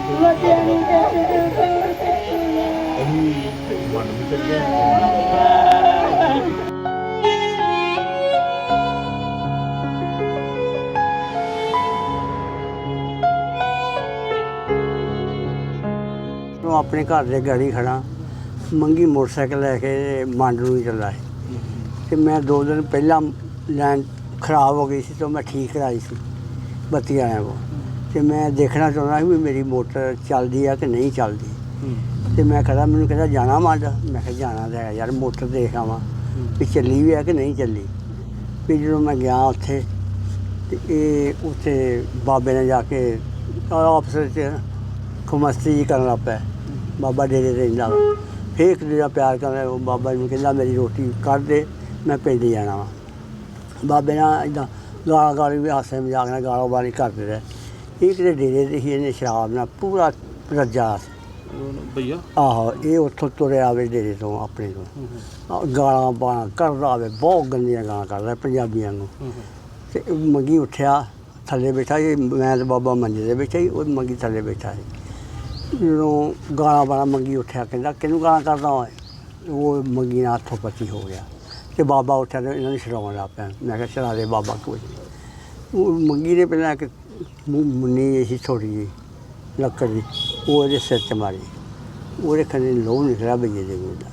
ਕੋਈ ਬੱਚਿਆਂ ਨੂੰ ਕਹਿੰਦੇ ਅਸੀਂ ਮੰਨ ਵੀ ਚੱਲੇ ਹਾਂ। ਨੂੰ ਆਪਣੇ ਘਰ ਦੇ ਗਾੜੀ ਖੜਾ ਮੰਗੀ ਮੋਟਰਸਾਈਕਲ ਲੈ ਕੇ ਮੰਡ ਨੂੰ ਚੱਲਾ ਸੀ ਤੇ ਮੈਂ ਦੋ ਦਿਨ ਪਹਿਲਾਂ ਲਾਈਨ ਖਰਾਬ ਹੋ ਗਈ ਸੀ ਤਾਂ ਮੈਂ ਠੀਕ ਕਰਾਈ ਸੀ ਬੱਤੀ ਆਇਆ ਕੋ ਤੇ ਮੈਂ ਦੇਖਣਾ ਚਾਹੁੰਦਾ ਸੀ ਵੀ ਮੇਰੀ ਮੋਟਰ ਚੱਲਦੀ ਆ ਕਿ ਨਹੀਂ ਚੱਲਦੀ। ਤੇ ਮੈਂ ਕਹਿੰਦਾ ਮੈਨੂੰ ਕਹਿੰਦਾ ਜਾਣਾ ਮੰਡ ਮੈਂ ਕਿਹਾ ਜਾਣਾ ਤਾਂ ਹੈ ਯਾਰ ਮੋਟਰ ਦੇਖ ਆਵਾਂ ਵੀ ਚੱਲੀ ਵੀ ਆ ਕਿ ਨਹੀਂ ਚੱਲੀ। ਵੀ ਜਦੋਂ ਮੈਂ ਗਿਆ ਉੱਥੇ ਤੇ ਇਹ ਉੱਥੇ ਬਾਬੇ ਨੇ ਜਾ ਕੇ ਆਪਸ ਵਿੱਚ ਖੁਮਸਤੀ ਜਿਹੀ ਕਰਨ ਲੱਗ ਪਿਆ। ਬਾਬਾ ਡੇਰੇ ਰਹਿੰਦਾ ਫੇਰ ਇੱਕ ਦੂਜਾ ਪਿਆਰ ਕਰਨ ਉਹ ਬਾਬਾ ਨੂੰ ਕਹਿੰਦਾ ਮੇਰੀ ਰੋਟੀ ਕੱਢ ਦੇ ਮੈਂ ਪਿੰਡ ਜਾਣਾ ਵਾ। ਬਾਬੇ ਨਾਲ ਇਦਾਂ ਗਾਲਾਂ ਗਾਲੀ ਵੀ ਹਾਸੇ ਮਜ਼ਾਕ ਨਾਲ ਗਾਲਾਂ ਵਾਲੀ ਕਰਦੇ ਰਹੇ। ਇਹ ਕਿਤੇ ਡੇਰੇ ਤੇ ਹੀ ਇਹਨੇ ਸ਼ਰਾਬ ਨਾਲ ਪੂਰਾ ਰੱਜਾ। ਭਈਆ? ਆਹੋ ਇਹ ਉੱਥੋਂ ਤੁਰਿਆ ਆਵੇ ਡੇਰੇ ਤੋਂ ਆਪਣੇ ਤੋਂ। ਆਹ ਗਾਲਾਂ ਬਾਣਾ ਕਰਦਾ ਆਵੇ ਬਹੁਤ ਗੰਦੀਆਂ ਗਾਲਾਂ ਕਰਦਾ ਪੰਜਾਬੀਆਂ ਨੂੰ। ਤੇ ਉਹ ਮੰਗੀ ਉੱਠਿਆ ਥੱਲੇ ਬੈਠਾ ਸੀ ਮੈਂ ਤੇ ਬਾਬਾ ਮੰਜੇ ਦੇ ਬੈਠਾ ਸੀ ਉਹ ਮੰਗੀ ਥੱਲੇ ਬੈਠਾ ਸੀ। ਜਦੋਂ ਗਾਲਾਂ ਵਾਲਾ ਮੰਗੀ ਉੱਠਿਆ ਕਹਿੰਦਾ ਕਿਹਨੂੰ ਗਾਲਾਂ ਕਰਦਾ ਓਏ? ਉਹ ਮੰਗੀ ਨਾਲ ਹੱਥੋਂ ਪੱਚੀ ਹੋ ਗਿਆ। ਤੇ ਬਾਬਾ ਉੱਠਿਆ ਤੇ ਇਹਨਾਂ ਨੂੰ ਛਡਾਉਣ ਲੱਗ ਪਿਆ। ਮੈਂ ਕਿਹਾ ਛਡਾ ਦੇ ਬਾਬਾ ਕੋਈ। ਉਹ ਮੰਗੀ ਨੇ ਪਹਿਲਾਂ ਇੱਕ ਮੁੰਨੀ ਜਿਹੀ ਸੀ ਛੋਟੀ ਜਿਹੀ ਲੱਕੜ ਦੀ, ਉਹ ਉਹਦੇ ਸਿਰ 'ਚ ਮਾਰੀ। ਉਹਦੇ ਖੰਨੇ ਲੋਹ ਨਿਕਲਿਆ ਬਈਏ ਦੇ ਕੋਲ। ਦਾ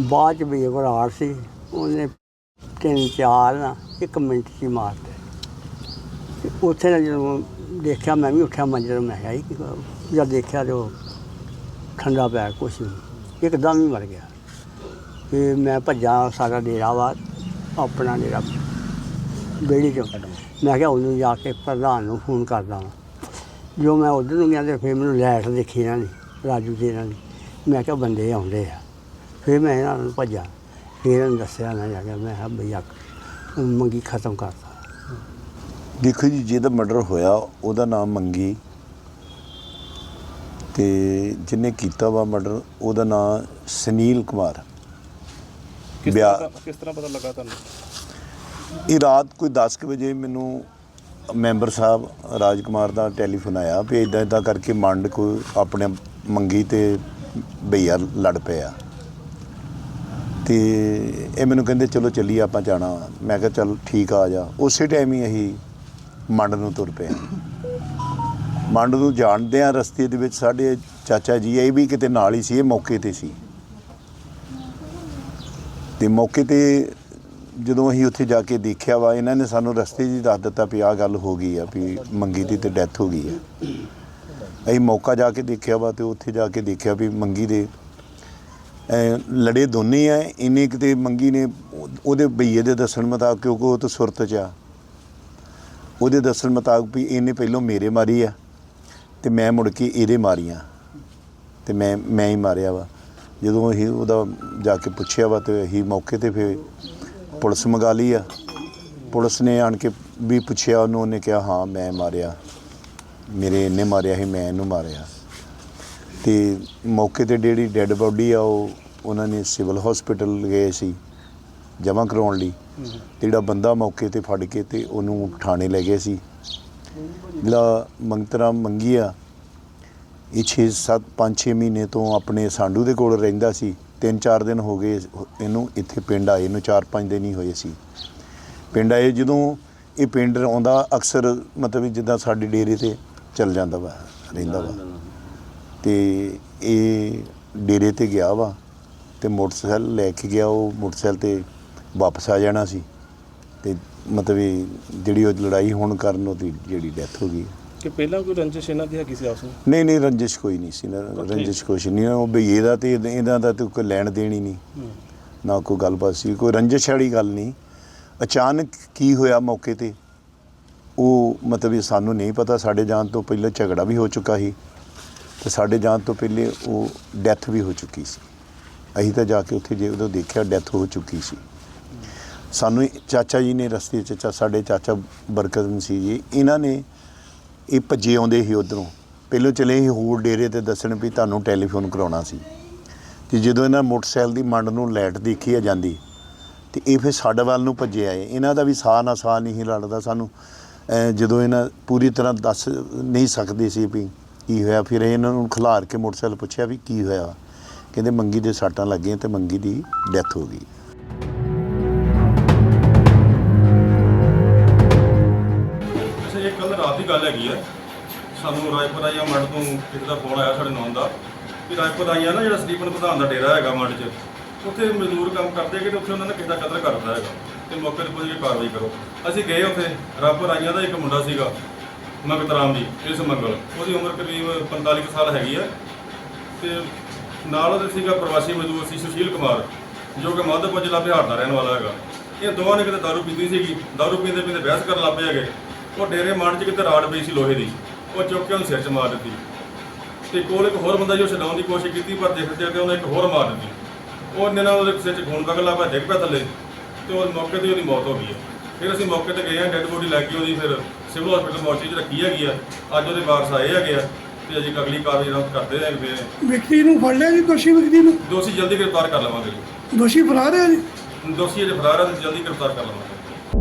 ਬਾਅਦ ਚ ਬਈਏ ਕੋਲ ਆਰ ਸੀ, ਉਹਨੇ ਤਿੰਨ ਚਾਰ ਨਾ, ਇੱਕ ਮਿੰਟ 'ਚ ਹੀ ਮਾਰਤੇ। ਤੇ ਉੱਥੇ ਨਾ ਜਦੋਂ ਦੇਖਿਆ ਮੈਂ ਵੀ ਉੱਠਿਆ ਮੰਜੇ ਤੋਂ, ਮੈਂ ਕਿਹਾ ਜਦ ਦੇਖਿਆ ਤੇ ਉਹ ਠੰਡਾ ਪਿਆ, ਕੁਛ ਨਹੀਂ। ਇੱਕਦਮ ਹੀ ਮਰ ਗਿਆ। ਤੇ ਮੈਂ ਭੱਜਾ ਸਾਡਾ ਡੇਰਾ ਵਾ ਆਪਣਾ ਡੇਰਾ ਬੇੜੀ ਚੋਂ ਮੈਂ ਕਿਹਾ ਉਹਨੂੰ ਜਾ ਕੇ ਪ੍ਰਧਾਨ ਨੂੰ ਫੋਨ ਕਰਦਾ ਵਾਂ। ਜੋ ਮੈਂ ਉਧਰ ਨੂੰ ਗਿਆ ਤੇ ਫਿਰ ਮੈਨੂੰ ਲੈਟ ਦੇਖੀ ਇਹਨਾਂ ਨੇ ਰਾਜੂ ਦੇ ਇਹਨਾਂ ਨੇ। ਮੈਂ ਕਿਹਾ ਬੰਦੇ ਆਉਂਦੇ ਆ। ਫਿਰ ਮੈਂ ਇਹਨਾਂ ਨੂੰ ਭੱਜਾ। ਫਿਰ ਇਹਨਾਂ ਨੂੰ ਦੱਸਿਆ ਨਾ ਜਾ ਕੇ ਮੈਂ ਕਿਹਾ ਭਈਆ ਮੰਗੀ ਖਤਮ ਕਰਤਾ। ਦੇਖੋ ਜੀ ਜਿਹਦਾ ਮਰਡਰ ਹੋਇਆ ਉਹਦਾ ਨਾਮ ਮੰਗੀ। ਤੇ ਜਿਹਨੇ ਕੀਤਾ ਵਾ ਮਰਡਰ ਉਹਦਾ ਨਾਮ ਸੁਨੀਲ ਕੁਮਾਰ। ਕਿਸ ਵਿਆਹ- ਤਰ੍ਹਾਂ ਕਿਸ ਤਰ੍ਹਾਂ ਪਤਾ ਲੱਗਾ ਤੁਹਾਨੂੰ? ਇਹ ਰਾਤ ਕੋਈ 10 ਕੁ ਵਜੇ ਮੈਨੂੰ ਮੈਂਬਰ ਸਾਹਿਬ ਰਾਜ ਕੁਮਾਰ ਦਾ ਟੈਲੀਫੋਨ ਆਇਆ ਵੀ ਇਦਾਂ ਇਦਾਂ ਕਰਕੇ ਮੰਡ ਕੋਈ ਆਪਣੇ ਮੰਗੀ ਤੇ ਭਈਆ ਲੜ ਪਿਆ। ਤੇ ਇਹ ਮੈਨੂੰ ਕਹਿੰਦੇ ਚਲੋ ਚੱਲੀਏ ਆਪਾਂ ਜਾਣਾ। ਮੈਂ ਕਿਹਾ ਚੱਲ ਠੀਕ ਆ, ਆ ਜਾ। ਉਸੇ ਟਾਈਮ ਹੀ ਅਸੀਂ ਮੰਡ ਨੂੰ ਤੁਰ ਪਏ ਮੰਡ ਨੂੰ ਜਾਣਦੇ ਆ ਰਸਤੇ ਦੇ ਵਿੱਚ ਸਾਡੇ ਚਾਚਾ ਜੀ ਇਹ ਵੀ ਕਿਤੇ ਨਾਲ ਹੀ ਸੀ ਇਹ ਮੌਕੇ ਤੇ ਸੀ। ਤੇ ਮੌਕੇ ਤੇ ਜਦੋਂ ਅਸੀਂ ਉੱਥੇ ਜਾ ਕੇ ਦੇਖਿਆ ਵਾ ਇਹਨਾਂ ਨੇ ਸਾਨੂੰ ਰਸਤੇ 'ਚ ਹੀ ਦੱਸ ਦਿੱਤਾ ਵੀ ਆਹ ਗੱਲ ਹੋ ਗਈ ਆ ਵੀ ਮੰਗੀ ਦੀ ਤੇ ਡੈਥ ਹੋ ਗਈ ਆ। ਅਸੀਂ ਮੌਕਾ ਜਾ ਕੇ ਦੇਖਿਆ ਵਾ ਤੇ ਉੱਥੇ ਜਾ ਕੇ ਦੇਖਿਆ ਵੀ ਮੰਗੀ ਦੇ ਅਹ, ਲੜੇ ਦੋਨੇ ਆ ਇੰਨੇ ਕਿਤੇ ਮੰਗੀ ਨੇ ਉਹ- ਉਹਦੇ ਬਈਏ ਦੇ ਦੱਸਣ ਮੁਤਾਬਕ ਕਿਉਂਕਿ ਉਹ ਤਾਂ ਸੁਰਤ 'ਚ ਆ। ਉਹਦੇ ਦੱਸਣ ਮੁਤਾਬਕ ਵੀ ਇਹਨੇ ਪਹਿਲਾਂ ਮੇਰੇ ਮਾਰੀ ਆ ਤੇ ਮੈਂ ਮੁੜ ਕੇ ਇਹਦੇ ਮਾਰੀਆਂ ਤੇ ਮੈਂ ਮੈਂ ਹੀ ਮਾਰਿਆ ਵਾ। ਜਦੋਂ ਅਸੀਂ ਉਹਦਾ ਜਾ ਕੇ ਪੁੱਛਿਆ ਵਾ ਤੇ ਅਸੀਂ ਮੌਕੇ ਤੇ ਫਿਰ ਪੁਲਿਸ ਮੰਗਾ ਲਈ ਆ। ਪੁਲਿਸ ਨੇ ਆਣ ਕੇ ਵੀ ਪੁੱਛਿਆ, ਉਹਨੂੰ ਉਹਨੇ ਕਿਹਾ, ਹਾਂ, ਮੈਂ ਮਾਰਿਆ। ਮੇਰੇ ਇਹਨੇ ਮਾਰਿਆ ਸੀ, ਮੈਂ ਇਹਨੂੰ ਮਾਰਿਆ। ਤੇ ਮੌਕੇ ਤੇ ਜਿਹੜੀ ਡੈੱਡ ਬੋਡੀ ਆ, ਉਹ ਉਹਨਾਂ ਨੇ ਸਿਵਲ ਹਸਪੀਟਲ ਗਏ ਸੀ, ਜਮ੍ਹਾਂ ਕਰਾਉਣ ਲਈ। ਜਿਹੜਾ ਬੰਦਾ ਮੌਕੇ ਤੇ ਫੜ ਕੇ ਤੇ ਉਹਨੂੰ ਥਾਣੇ ਲੈ ਗਏ ਸੀ। ਜਿਹੜਾ ਮੰਗਤਰਾ ਮੰਗੀ ਆ, ਇਹ 6 7 5 6 ਮਹੀਨੇ ਤੋਂ ਆਪਣੇ ਸਾਂਡੂ ਦੇ ਕੋਲ ਰਹਿੰਦਾ ਸੀ। ਤਿੰਨ ਚਾਰ ਦਿਨ ਹੋ ਗਏ ਇਹਨੂੰ ਇੱਥੇ ਪਿੰਡ ਆਏ ਨੂੰ 4-5 ਦਿਨ ਹੀ ਹੋਏ ਸੀ। ਪਿੰਡ ਆਏ ਜਦੋਂ ਇਹ ਪਿੰਡ ਆਉਂਦਾ, ਅਕਸਰ ਮਤਲਬ ਜਿੱਦਾਂ ਸਾਡੇ ਡੇਰੇ ਤੇ ਚੱਲ ਜਾਂਦਾ ਵਾ, ਰਹਿੰਦਾ ਵਾ। ਤੇ ਇਹ ਡੇਰੇ ਤੇ ਗਿਆ ਵਾ ਤੇ ਮੋਟਰਸਾਈਕਲ ਲੈ ਕੇ ਗਿਆ, ਉਹ ਮੋਟਰਸਾਈਕਲ ਤੇ ਵਾਪਸ ਆ ਜਾਣਾ ਸੀ। ਤੇ ਮਤਲਬ ਵੀ ਜਿਹੜੀ ਉਹ ਲੜਾਈ ਹੋਣ ਕਾਰਨ ਉਹਦੀ ਜਿਹੜੀ ਡੈਥ ਹੋ ਗਈ। ਕਿ ਪਹਿਲਾਂ ਕੋਈ ਰੰਜਿਸ਼ ਇਹਨਾਂ ਦੀ ਹੈਗੀ ਸੀ ਆਪਸ ਵਿੱਚ? ਨਹੀਂ ਨਹੀਂ ਰੰਜਿਸ਼ ਕੋਈ ਨਹੀਂ ਸੀ ਨਾ ਰੰਜਿਸ਼ ਕੁਛ ਨਹੀਂ ਉਹ ਬਈਏ ਦਾ ਤੇ ਇਹਦਾ- ਇਹਦਾ ਦਾ ਤੇ ਕੋਈ ਲੈਣ ਦੇਣ ਹੀ ਨਹੀਂ। ਨਾ ਕੋਈ ਗੱਲਬਾਤ ਸੀ ਕੋਈ ਰੰਜਿਸ਼ ਵਾਲੀ ਗੱਲ ਨਹੀਂ। ਅਚਾਨਕ ਕੀ ਹੋਇਆ ਮੌਕੇ ਤੇ? ਉਹ ਮਤਲਬ ਇਹ ਸਾਨੂੰ ਨਹੀਂ ਪਤਾ ਸਾਡੇ ਜਾਣ ਤੋਂ ਪਹਿਲਾਂ ਝਗੜਾ ਵੀ ਹੋ ਚੁੱਕਾ ਸੀ ਤੇ ਸਾਡੇ ਜਾਣ ਤੋਂ ਪਹਿਲੇ ਉਹ ਡੈਥ ਵੀ ਹੋ ਚੁੱਕੀ ਸੀ। ਅਸੀਂ ਤਾਂ ਜਾ ਕੇ ਉੱਥੇ ਜੇ ਉਦੋਂ ਦੇਖਿਆ ਡੈਥ ਹੋ ਚੁੱਕੀ ਸੀ। ਸਾਨੂੰ ਚਾਚਾ ਜੀ ਨੇ ਰਸਤੇ 'ਚ ਚਾ- ਸਾਡੇ ਚਾਚਾ ਬਰਕਤ ਮਸੀਹ ਜੀ ਇਹਨਾਂ ਨੇ ਇਹ ਭੱਜੇ ਆਉਂਦੇ ਸੀ ਉਧਰੋਂ। ਪਹਿਲਾਂ ਚਲੇ ਸੀ ਹੋਰ ਡੇਰੇ ਤੇ ਦੱਸਣ ਵੀ ਤੁਹਾਨੂੰ ਟੈਲੀਫੋਨ ਕਰਾਉਣਾ ਸੀ। ਤੇ ਜਦੋਂ ਇਹਨਾਂ ਮੋਟਰਸਾਈਕਲ ਦੀ ਮੰਡ ਨੂੰ ਲਾਈਟ ਦੇਖੀ ਆ ਜਾਂਦੀ, ਤੇ ਇਹ ਫਿਰ ਸਾਡੇ ਵੱਲ ਨੂੰ ਭੱਜੇ ਆਏ। ਇਹਨਾਂ ਦਾ ਵੀ ਸਾਹ ਨਾ ਸਾਹ ਨਹੀਂ ਲੜਦਾ ਸਾਨੂੰ। ਜਦੋਂ ਇਹਨਾਂ ਪੂਰੀ ਤਰ੍ਹਾਂ ਦੱਸ ਨਹੀਂ ਸਕਦੇ ਸੀ ਵੀ ਕੀ ਹੋਇਆ, ਫਿਰ ਇਹਨਾਂ ਨੂੰ ਖਿਲਾਰ ਕੇ ਮੋਟਰਸਾਈਕਲ ਪੁੱਛਿਆ ਵੀ ਕੀ ਹੋਇਆ। ਕਹਿੰਦੇ ਮੰਗੀ ਦੇ ਸੱਟਾਂ ਲੱਗੀਆਂ ਤੇ ਮੰਗੀ ਦੀ ਡੈਥ ਹੋ ਗਈ। ਹੈਗੀ ਆ। ਸਾਨੂੰ ਰਾਏਪੁਰ ਆਈਆ ਮੰਡ ਤੋਂ ਕਿਸੇ ਦਾ ਫੋਨ ਆਇਆ ਸਾਡੇ ਨੌਨ ਦਾ। ਕਿ ਰਾਏਪੁਰ ਆਈਆ ਨਾ ਜਿਹੜਾ ਸਟੀਫਨ ਪ੍ਰਧਾਨ ਦਾ ਡੇਰਾ ਹੈਗਾ ਮੰਡ 'ਚ, ਉੱਥੇ ਮਜ਼ਦੂਰ ਕੰਮ ਕਰਦੇ ਹੈਗੇ ਕਿ ਉੱਥੇ ਉਹਨਾਂ ਨੇ ਕਿਸੇ ਦਾ ਕਤਲ ਕਰ ਦਿੱਤਾ ਹੈਗਾ। ਤੇ ਮੌਕੇ ਤੇ ਪੁੱਜ ਕੇ ਕਾਰਵਾਈ ਕਰੋ। ਅਸੀਂ ਗਏ ਉੱਥੇ, ਰਾਏਪੁਰ ਆਈਆ ਦਾ ਇੱਕ ਮੁੰਡਾ ਸੀਗਾ, ਮੰਗਤ ਰਾਮ ਜੀ, ਇਸ ਮੰਗਲ। ਉਹਦੀ ਉਮਰ ਕਰੀਬ 45 ਕੁ ਸਾਲ ਹੈਗੀ ਆ। ਤੇ ਨਾਲ ਉਹਦੇ ਸੀਗਾ ਪ੍ਰਵਾਸੀ ਮਜ਼ਦੂਰ ਸੀ ਸੁਸ਼ੀਲ ਕੁਮਾਰ, ਜੋ ਕਿ ਮਾਧੋਪੁਰ ਜ਼ਿਲ੍ਹਾ ਬਿਹਾਰ ਦਾ ਰਹਿਣ ਵਾਲਾ ਹੈਗਾ। ਇਹ ਦੋਵਾਂ ਨੇ ਕਿਤੇ ਦਾਰੂ ਪੀਤੀ ਸੀਗੀ। ਦਾਰੂ ਪੀਂਦੇ ਪੀਂਦੇ ਬਹਿਸ ਕਰਨ ਲੱਗ ਪਏ ਹੈਗੇ। ਉਹ ਡੇਰੇ ਮਾਰਨ 'ਚ ਕਿਤੇ ਰਾੜ ਪਈ ਸੀ ਲੋਹੇ ਦੀ। ਉਹ ਚੁੱਕ ਕੇ ਉਹਨੂੰ ਸਿਰ 'ਚ ਮਾਰ ਦਿੱਤੀ। ਤੇ ਕੋਲ ਇੱਕ ਹੋਰ ਬੰਦਾ ਜੋ ਛਡਾਉਣ ਦੀ ਕੋਸ਼ਿਸ਼ ਕੀਤੀ ਪਰ ਦੇਖਦੇ ਦੇਖਦੇ ਉਹਨੇ ਇੱਕ ਹੋਰ ਮਾਰ ਦਿੱਤੀ। ਉਹਨੇ ਨਾਲ ਉਹਦੇ ਸਿਰ 'ਚ ਖੂਨ ਵਗਣ ਲੱਗ ਪਿਆ ਡਿੱਗ ਪਿਆ ਥੱਲੇ। ਤੇ ਉਹ ਮੌਕੇ ਤੇ ਉਹਦੀ ਮੌਤ ਹੋ ਗਈ ਹੈ। ਫਿਰ ਅਸੀਂ ਮੌਕੇ ਤੇ ਗਏ ਆ ਡੈੱਡ ਬੋਡੀ ਲੈ ਕੇ ਉਹਦੀ ਫਿਰ ਸਿਵਲ ਹਸਪੀਟਲ ਮੋਰਚੀ 'ਚ ਰੱਖੀ ਹੈਗੀ ਆ। ਅੱਜ ਉਹਦੇ ਵਾਰਸ ਆਏ ਹੈਗੇ ਆ ਤੇ ਅਜੇ ਅਗਲੀ ਕਾਰਵਾਈ ਨਾਲ ਕਰਦੇ ਆ। ਵਿਅਕਤੀ ਨੂੰ ਫੜ ਲਿਆ ਜੀ ਦੋਸ਼ੀ ਵਿਅਕਤੀ ਨੂੰ? ਦੋਸ਼ੀ ਜਲਦੀ ਗ੍ਰਿਫਤਾਰ ਕਰ ਲਵਾਂਗੇ ਜੀ। ਦੋਸ਼ੀ ਫਰਾਰ ਹੈ ਜੀ? ਦੋਸ਼ੀ ਅਜੇ ਫਰਾਰ ਹੈ ਤੇ ਜਲਦੀ ਗ੍ਰਿਫਤਾਰ ਕਰ ਲਵਾਂਗੇ।